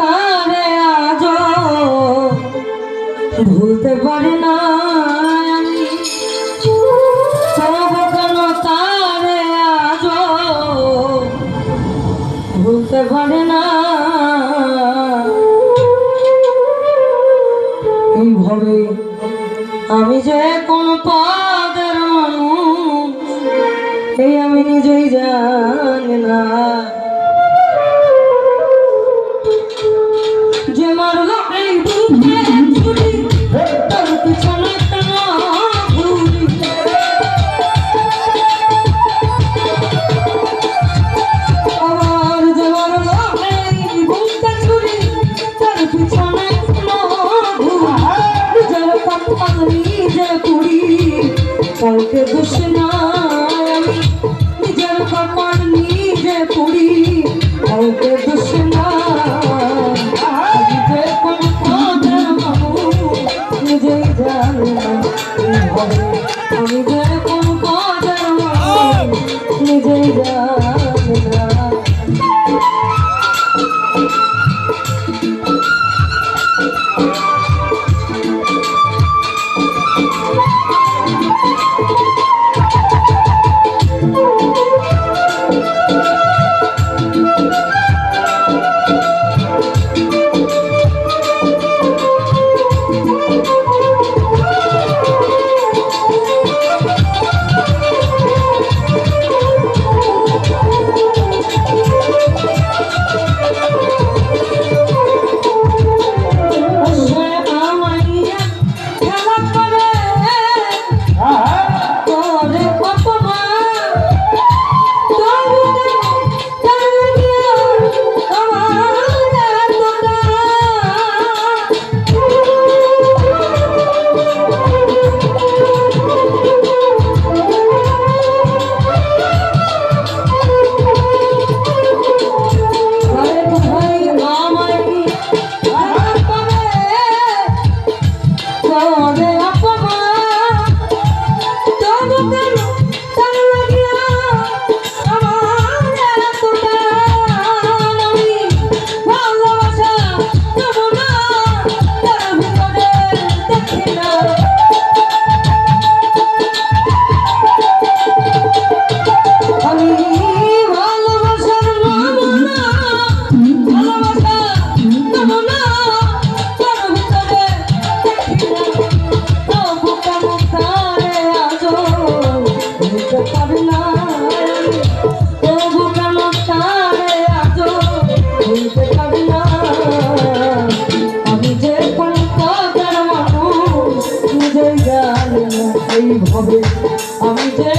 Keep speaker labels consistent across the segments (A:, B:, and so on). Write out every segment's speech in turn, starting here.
A: তারে আজ ভুলতে পারি না ভুলতে পারে না? এইভাবে আমি যে যা করি কাউকে বসে না আমি নিজের কপাল নিজে করি কাউকে বসে না নিজেই জানি আমি যে কোন নিজেই জানি আমি যে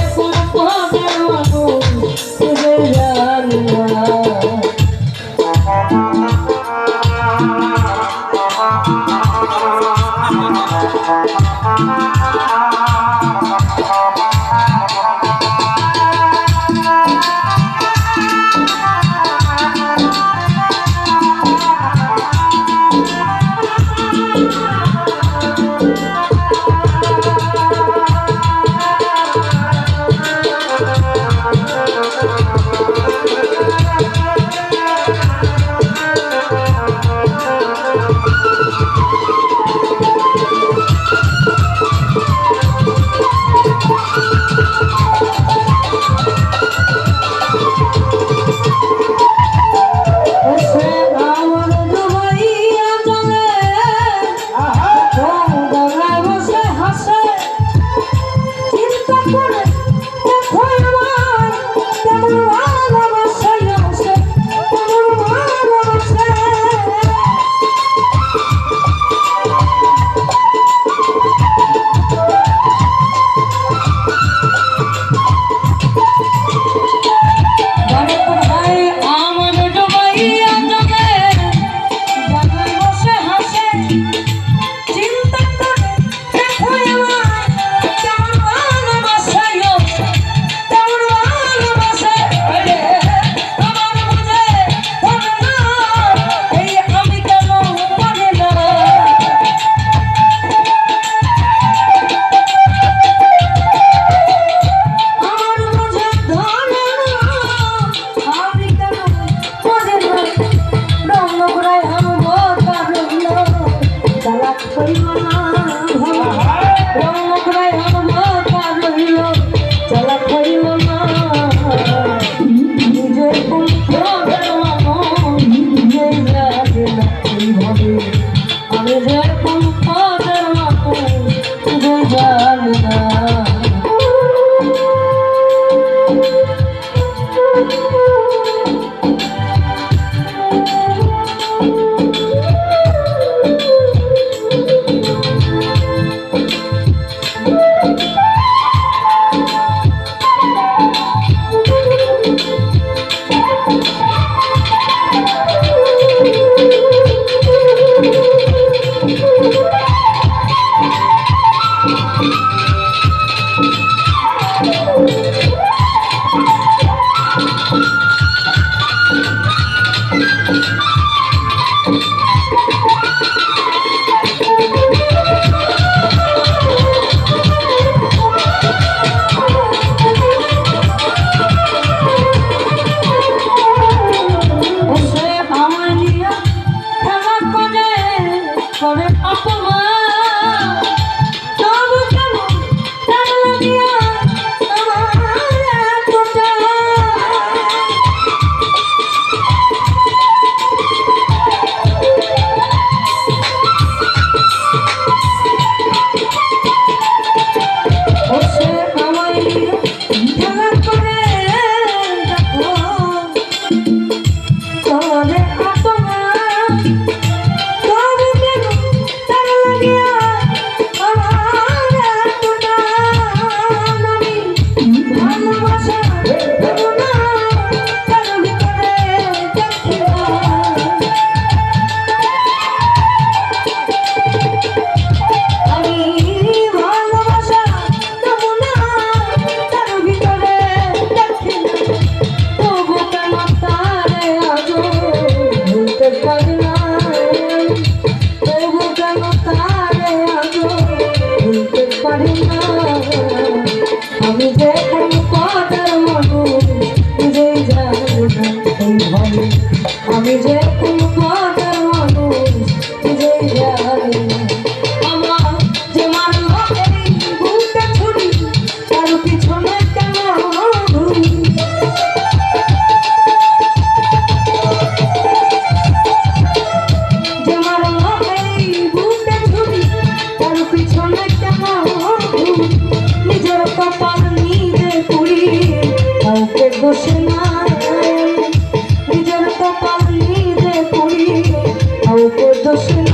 A: Thank you. কাউকে